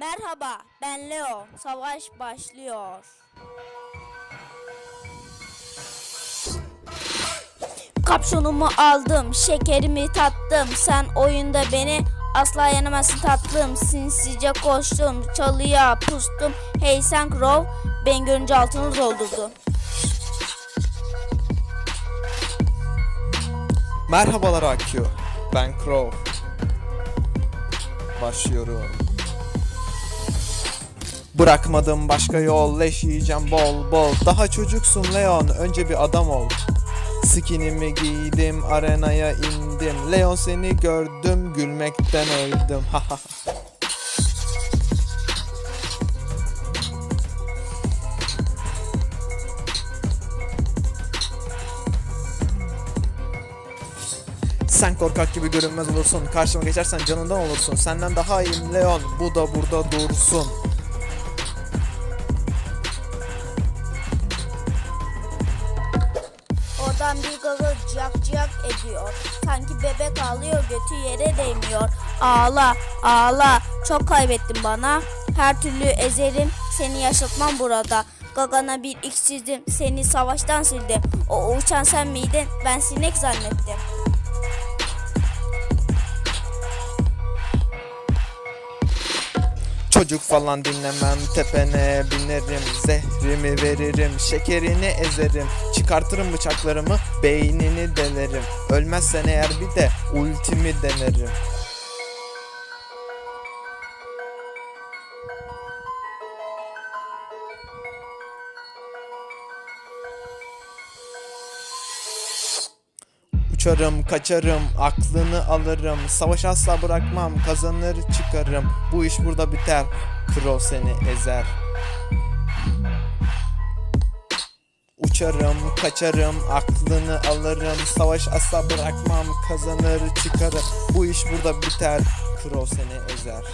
Merhaba, ben Leo. Savaş başlıyor. Kapşonumu aldım, şekerimi tattım. Sen oyunda beni asla yenemezsin tatlım. Sinsice koştum, çalıya pustum. Hey sen Crow, ben görünce altını doldurdu. Merhabalar AQ. Ben Crow. Başlıyorum. Bırakmadım başka yol, leş yiyeceğim bol bol. Daha çocuksun Leon, önce bir adam ol. Skinimi giydim, arenaya indim. Leon seni gördüm, gülmekten öldüm. Sen korkak gibi görünmez olursun. Karşıma geçersen canından olursun. Senden daha iyiyim Leon. Bu da burada dursun. Oradan bir gaga ciyak ciyak ediyor. Sanki bebek ağlıyor götü yere değmiyor. Ağla ağla çok kaybettin bana. Her türlü ezerim seni yaşatmam burada. Gagana bir x çizdim seni savaştan sildim. O uçan sen miydin ben sinek zannettim. Çocuk falan dinlemem tepene binerim Zehrimi veririm şekerini ezerim. Çıkartırım bıçaklarımı beynini delerim. Ölmezsen eğer bir de ultimi denerim Uçarım, kaçarım, aklını alırım. Savaş asla bırakmam, kazanır çıkarım. Bu iş burada biter, Crow seni ezer. Uçarım, kaçarım, aklını alırım. Savaş asla bırakmam, kazanır çıkarım. Bu iş burada biter, Crow seni ezer